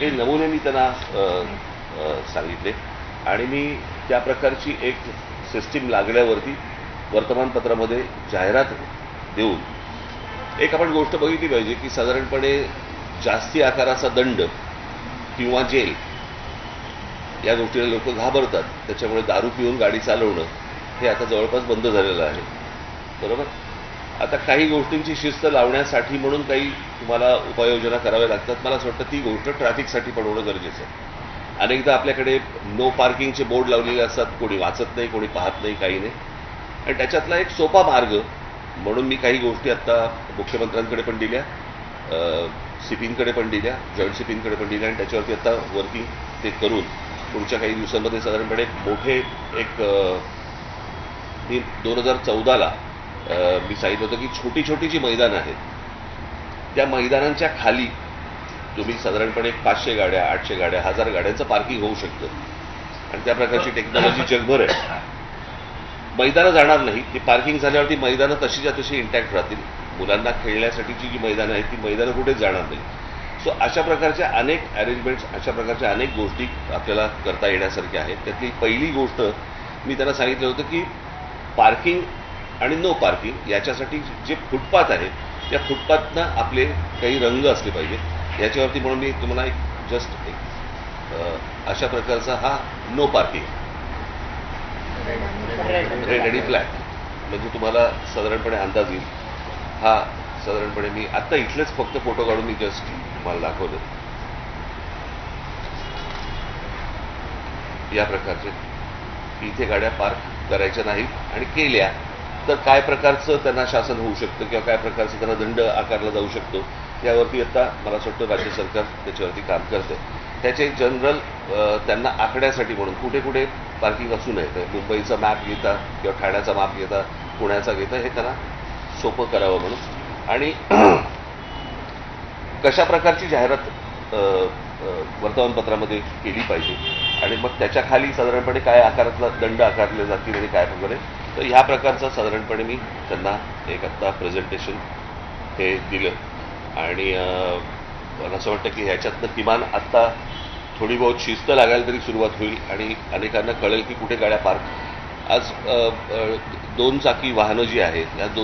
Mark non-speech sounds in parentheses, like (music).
हे नमुने मी त्यांना सांगितले. आणि मी त्या प्रकारची एक सिस्टीम लागल्यावरती वर्तमानपत्रामध्ये जाहिरात देऊन एक आपण गोष्ट बघितली पाहिजे की साधारणपणे जास्ती आकाराचा दंड किंवा जेल या गोष्टीला लोक घाबरतात. त्याच्यामुळे दारू पिऊन गाडी चालवणं हे आता जवळपास बंद झालेलं आहे. बरोबर? आता काही गोष्टींची शिस्त लावण्यासाठी म्हणून काही तुम्हाला उपाययोजना कराव्या लागतात. मला असं वाटतं ती गोष्ट ट्रॅफिकसाठी पण होणं गरजेचं आहे. अनेकदा आपल्याकडे नो पार्किंगचे बोर्ड लावलेले असतात. कोणी वाचत नाही कोणी पाहत नाही काही नाही. आणि त्याच्यातला एक सोपा मार्ग म्हणून मी काही गोष्टी आत्ता मुख्यमंत्र्यांकडे पण दिल्या सिपींकडे पण दिल्या जॉईंट सिपींकडे पण दिल्या. आणि त्याच्यावरती आत्ता वरती ते करून पुढच्या काही दिवसांमध्ये साधारणपणे मोठे एक मी दोन हजार चौदाला मी सांगितलं होतं की छोटी छोटी जी मैदानं आहेत त्या मैदानांच्या खाली तुम्ही साधारणपणे पाचशे गाड्या आठशे गाड्या हजार गाड्यांचं पार्किंग होऊ शकतं. आणि त्या प्रकारची टेक्नॉलॉजी जगभर आहे. मैदानं जाणार नाही ती पार्किंग झाल्यावरती मैदानं तशीच्या तशी इंटॅक्ट राहतील. मुलांना खेळण्यासाठीची जी मैदानं आहेत ती मैदानं कुठेच जाणार नाही. सो अशा प्रकारच्या अनेक अरेंजमेंट्स अशा प्रकारच्या अनेक गोष्टी आपल्याला करता येण्यासारख्या आहेत. त्यातली पहिली गोष्ट मी त्यांना सांगितलं होतं की पार्किंग आणि नो पार्किंग याच्यासाठी जे फुटपाथ आहे त्या फुटपाथनं आपले काही रंग असले पाहिजेत. याच्यावरती म्हणून मी तुम्हाला एक जस्ट एक अशा प्रकारचा हा नो पार्किंग रेड आणि ब्लॅक म्हणजे तुम्हाला साधारणपणे अंदाज येईल. हा साधारणपणे मी आत्ता इथलेच फक्त फोटो काढून मी जस्ट तुम्हाला दाखवलं या प्रकारचे इथे गाड्या पार्क करायच्या नाहीत आणि केल्या तर काय प्रकारचं त्यांना शासन होऊ शकतं किंवा काय प्रकारचं त्यांना दंड आकारला जाऊ शकतो यावरती आता मला असं वाटतं राज्य सरकार त्याच्यावरती काम करतं त्याचे जनरल त्यांना आखण्यासाठी म्हणून कुठे कुठे पार्किंग असू नये. मुंबईचा मॅप घेता किंवा ठाण्याचा मॅप घेता पुण्याचा घेता हे त्यांना सोपं करावं म्हणून. आणि (clears throat) कशा प्रकारची जाहिरात वर्तमानपत्रामध्ये केली पाहिजे? आणि मग त्याच्याखाली साधारणपणे काय आकारातला दंड आकारले जातील आणि काय वगैरे? तर ह्या प्रकारचं साधारणपणे मी त्यांना एक आत्ता प्रेझेंटेशन हे दिलं. आणि मला असं वाटतं की ह्याच्यातनं किमान आत्ता थोडी बहुत शिस्त लागायला तरी सुरुवात होईल आणि अनेकांना कळेल की कुठे गाड्या पार्क. आज दोन चाकी वाहनं जी आहेत या दोन